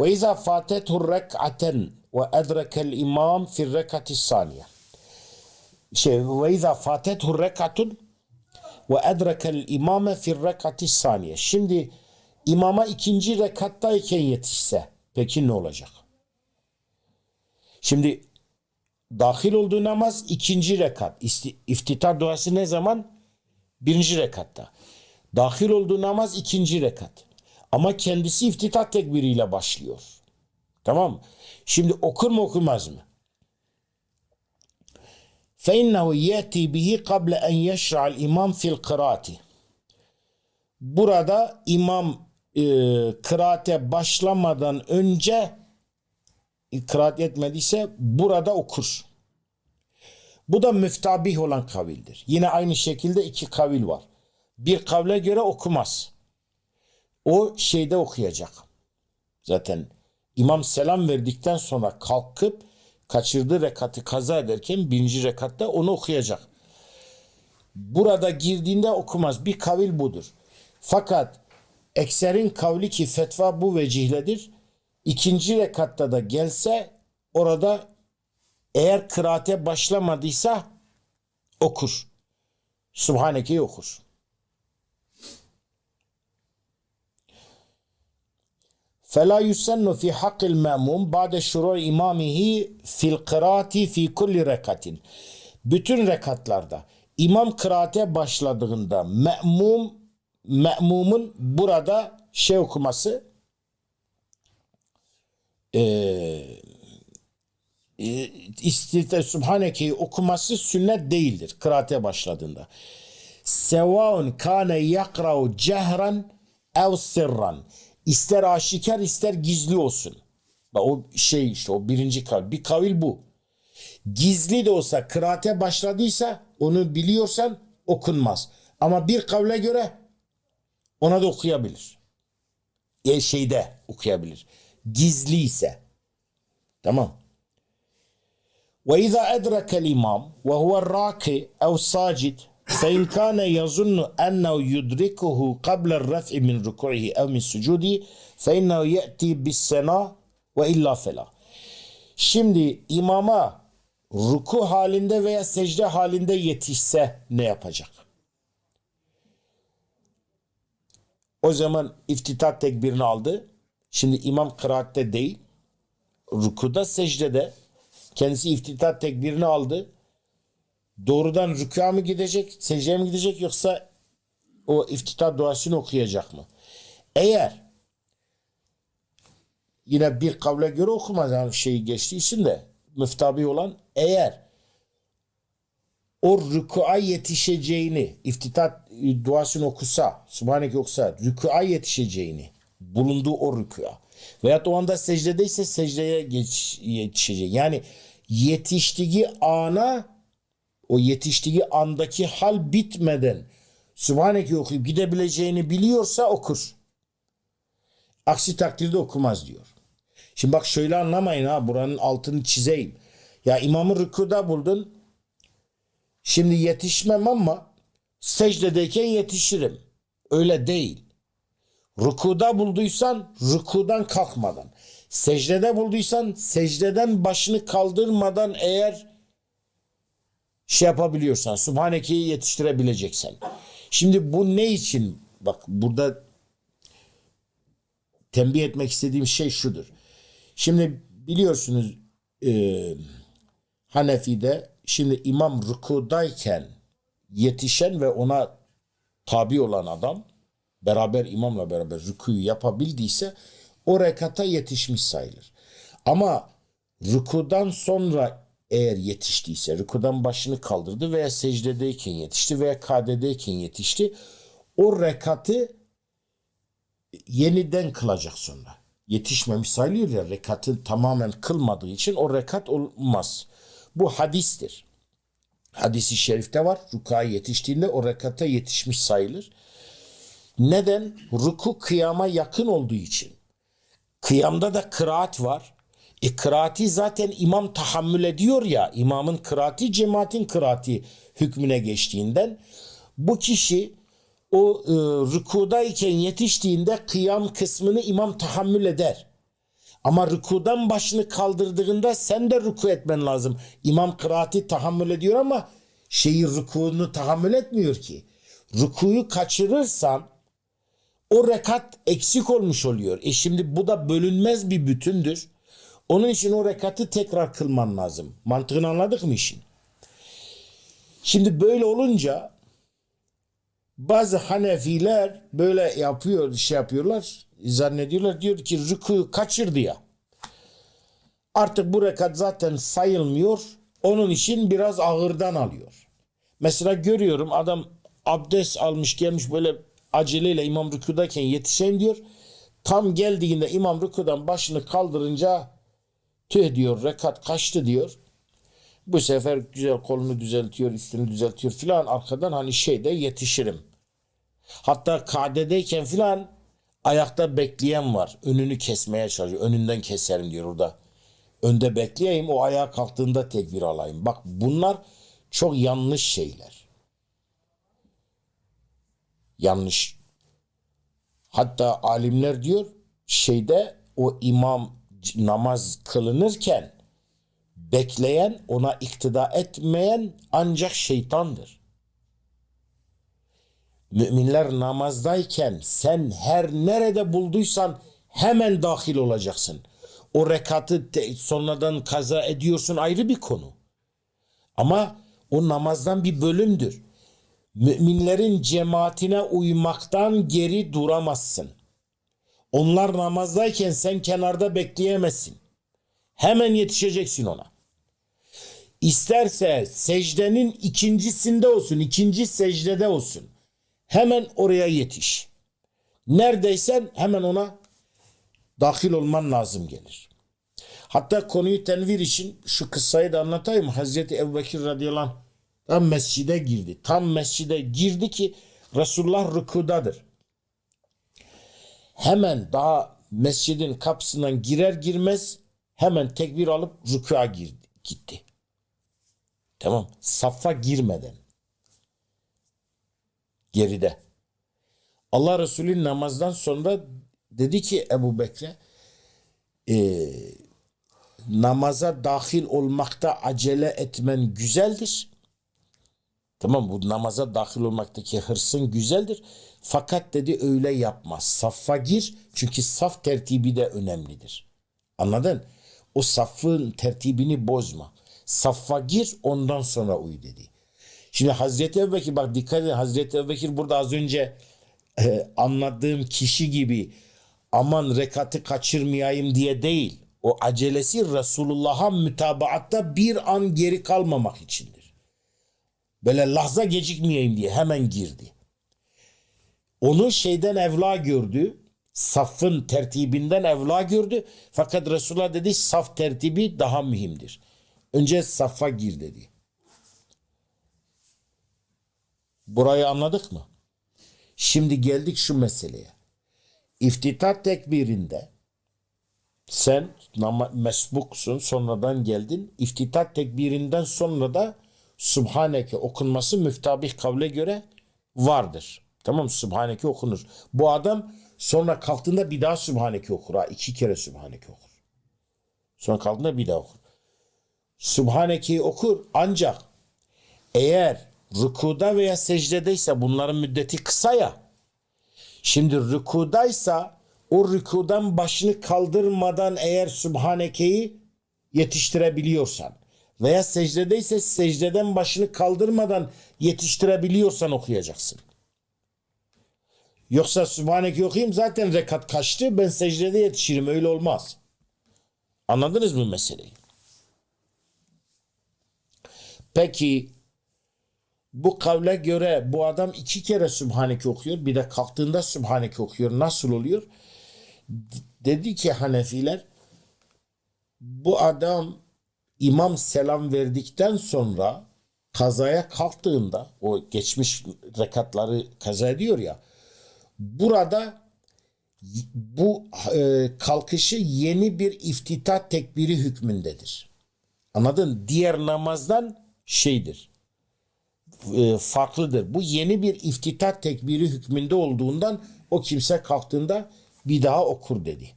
Ve izâ fâtethu rek'aten ve edrekel imam fil rek'ati saniye. Şey, ve izâ fâtethu rek'atun ve edrekel imame fil rek'ati. Şimdi imama ikinci rekattayken yetişse peki ne olacak? Şimdi dahil olduğu namaz ikinci rekat. İftitah duası ne zaman? Birinci rekatta. Dahil olduğu namaz ikinci rekat. Ama kendisi iftitah tekbiriyle başlıyor. Tamam mı? Şimdi okur mu okumaz mı? فَاِنَّهُ يَأْتِي بِهِ قَبْلَ اَنْ يَشْرَعَ الْاِمَامِ فِي الْقِرَاتِ Burada imam e, kıraate başlamadan önce kıraat etmediyse burada okur. Bu da müftabih olan kavildir. Yine aynı şekilde iki kavil var. Bir kavle göre okumaz. O şeyde okuyacak. Zaten imam selam verdikten sonra kalkıp kaçırdığı rekatı kaza ederken birinci rekatta onu okuyacak. Burada girdiğinde okumaz. Bir kavil budur. Fakat ekserin kavli ki fetva bu vecihledir. İkinci rekatta da gelse orada eğer kıraate başlamadıysa okur. Subhaneke'yi okur. فلا يسن في حق المأموم بعد شروع إمامه في القراءة في كل ركعة. Bütün rekatlarda imam kıraate başladığında me'mum me'mumun burada şey okuması eee istite subhaneke'yi okuması sünnet değildir kıraate başladığında. Sevaun kâne yakra'u cehran ev sirran. İster aşikar ister gizli olsun. O şey işte o birinci kavil. Bir kavil bu. Gizli de olsa kıraate başladıysa onu biliyorsan okunmaz. Ama bir kavle göre ona da okuyabilir. E şeyde okuyabilir. Gizli ise. Tamam. Ve izâ edreke imam ve huve râki fe in kana yazunnu ennehu yudrikuhu qabla raf'i min ruku'ihi ev min sucudi fe innehu ye'ti bis sena ve illa fela. Şimdi imama ruku halinde veya secde halinde yetişse ne yapacak? O zaman iftitat tekbirini aldı. Şimdi imam kıraatte değil, rukuda secdede kendisi iftitat tekbirini aldı. Doğrudan rükûa mı gidecek, secdeye mi gidecek yoksa o iftitah duasını okuyacak mı? Eğer yine bir kavle göre okumaz yani şeyi geçtiği için de müftabi olan eğer o rükûa yetişeceğini iftitah duasını okusa Subhaneke okusa rükûa yetişeceğini bulunduğu o rükûa veyahut o anda secdedeyse secdeye geç, yetişecek. Yani yetiştiği ana o yetiştiği andaki hal bitmeden Subhaneke okuyup gidebileceğini biliyorsa okur. Aksi takdirde okumaz diyor. Şimdi bak şöyle anlamayın ha buranın altını çizeyim. Ya imamı rükuda buldun. Şimdi yetişmem ama secdedeyken yetişirim. Öyle değil. Rukuda bulduysan rukudan kalkmadan. Secdede bulduysan secdeden başını kaldırmadan eğer şey yapabiliyorsan Subhaneke'yi yetiştirebileceksen. Şimdi bu ne için? Bak burada tembih etmek istediğim şey şudur. Şimdi biliyorsunuz e, Hanefi'de şimdi imam rükudayken yetişen ve ona tabi olan adam beraber imamla beraber rükuyu yapabildiyse o rekata yetişmiş sayılır. Ama rükudan sonra eğer yetiştiyse, rükudan başını kaldırdı veya secdedeyken yetişti veya kadedeyken yetişti, o rekatı yeniden kılacak sonra. Yetişmemiş sayılıyor ya, rekatı tamamen kılmadığı için o rekat olmaz. Bu hadistir. Hadisi şerifte var. Rukaya yetiştiğinde o rekata yetişmiş sayılır. Neden? Ruku kıyama yakın olduğu için. Kıyamda da kıraat var. E kıraati zaten imam tahammül ediyor ya. imamın kıraati cemaatin kıraati hükmüne geçtiğinden bu kişi o e, rükudayken yetiştiğinde kıyam kısmını imam tahammül eder. Ama rükudan başını kaldırdığında sen de rüku etmen lazım. İmam kıraati tahammül ediyor ama şeyi rükûnu tahammül etmiyor ki. Rükuyu kaçırırsan o rekat eksik olmuş oluyor. E şimdi bu da bölünmez bir bütündür. Onun için o rekatı tekrar kılman lazım. Mantığını anladık mı işin? Şimdi böyle olunca bazı Hanefiler böyle yapıyor, şey yapıyorlar, zannediyorlar diyor ki rükuyu kaçırdı ya. Artık bu rekat zaten sayılmıyor. Onun için biraz ağırdan alıyor. Mesela görüyorum adam abdest almış gelmiş böyle aceleyle imam rükudayken yetişeyim diyor. Tam geldiğinde imam rükudan başını kaldırınca tüh diyor rekat kaçtı diyor. Bu sefer güzel kolunu düzeltiyor, üstünü düzeltiyor filan arkadan hani şeyde yetişirim. Hatta kadedeyken filan ayakta bekleyen var. Önünü kesmeye çalışıyor. Önünden keserim diyor orada. Önde bekleyeyim o ayağa kalktığında tekbir alayım. Bak bunlar çok yanlış şeyler. Yanlış. Hatta alimler diyor şeyde o imam namaz kılınırken bekleyen ona iktida etmeyen ancak şeytandır. Müminler namazdayken sen her nerede bulduysan hemen dahil olacaksın. O rekatı sonradan kaza ediyorsun ayrı bir konu. Ama o namazdan bir bölümdür. Müminlerin cemaatine uymaktan geri duramazsın. Onlar namazdayken sen kenarda bekleyemezsin. Hemen yetişeceksin ona. İsterse secdenin ikincisinde olsun, ikinci secdede olsun. Hemen oraya yetiş. Neredeysen hemen ona dahil olman lazım gelir. Hatta konuyu tenvir için şu kıssayı da anlatayım. Hazreti Ebubekir radıyallahu anh tam mescide girdi. Tam mescide girdi ki Resulullah rükudadır. Hemen daha mescidin kapısından girer girmez hemen tekbir alıp rükûa girdi, gitti. Tamam. Saffa girmeden. Geride. Allah Resulü namazdan sonra dedi ki Ebu Bekir'e "Ee, namaza dahil olmakta acele etmen güzeldir. Tamam bu namaza dahil olmaktaki hırsın güzeldir. Fakat dedi öyle yapma. Saffa gir çünkü saf tertibi de önemlidir. Anladın? O safın tertibini bozma. Saffa gir ondan sonra uy dedi. Şimdi Hazreti Ebubekir bak dikkat edin Hazreti Ebubekir burada az önce e, anladığım kişi gibi aman rekatı kaçırmayayım diye değil. O acelesi Resulullah'a mütabaatta bir an geri kalmamak içindir. Böyle lahza gecikmeyeyim diye hemen girdi. Onu şeyden evla gördü. Safın tertibinden evla gördü. Fakat Resulullah dedi saf tertibi daha mühimdir. Önce safa gir dedi. Burayı anladık mı? Şimdi geldik şu meseleye. İftitah tekbirinde sen mesbuksun sonradan geldin. İftitah tekbirinden sonra da Subhaneke okunması müftabih kavle göre vardır. Tamam? Subhaneke okunur. Bu adam sonra kalktığında bir daha Subhaneke okur. Ha, iki kere Subhaneke okur. Sonra kalktığında bir daha okur. Subhaneke'yi okur ancak eğer rükuda veya secdedeyse bunların müddeti kısa ya. Şimdi rükudaysa o rükudan başını kaldırmadan eğer Subhaneke'yi yetiştirebiliyorsan veya secdedeyse secdeden başını kaldırmadan yetiştirebiliyorsan okuyacaksın. Yoksa Subhaneke okuyayım zaten rekat kaçtı ben secdede yetişirim öyle olmaz. Anladınız mı meseleyi? Peki bu kavle göre bu adam iki kere Sübhaneke okuyor. Bir de kalktığında Sübhaneke okuyor. Nasıl oluyor? D- Dedi ki Hanefiler bu adam imam selam verdikten sonra kazaya kalktığında o geçmiş rekatları kaza ediyor ya burada bu e, kalkışı yeni bir iftitah tekbiri hükmündedir. Anladın? Diğer namazdan şeydir e, farklıdır. Bu yeni bir iftitah tekbiri hükmünde olduğundan o kimse kalktığında bir daha okur dedi.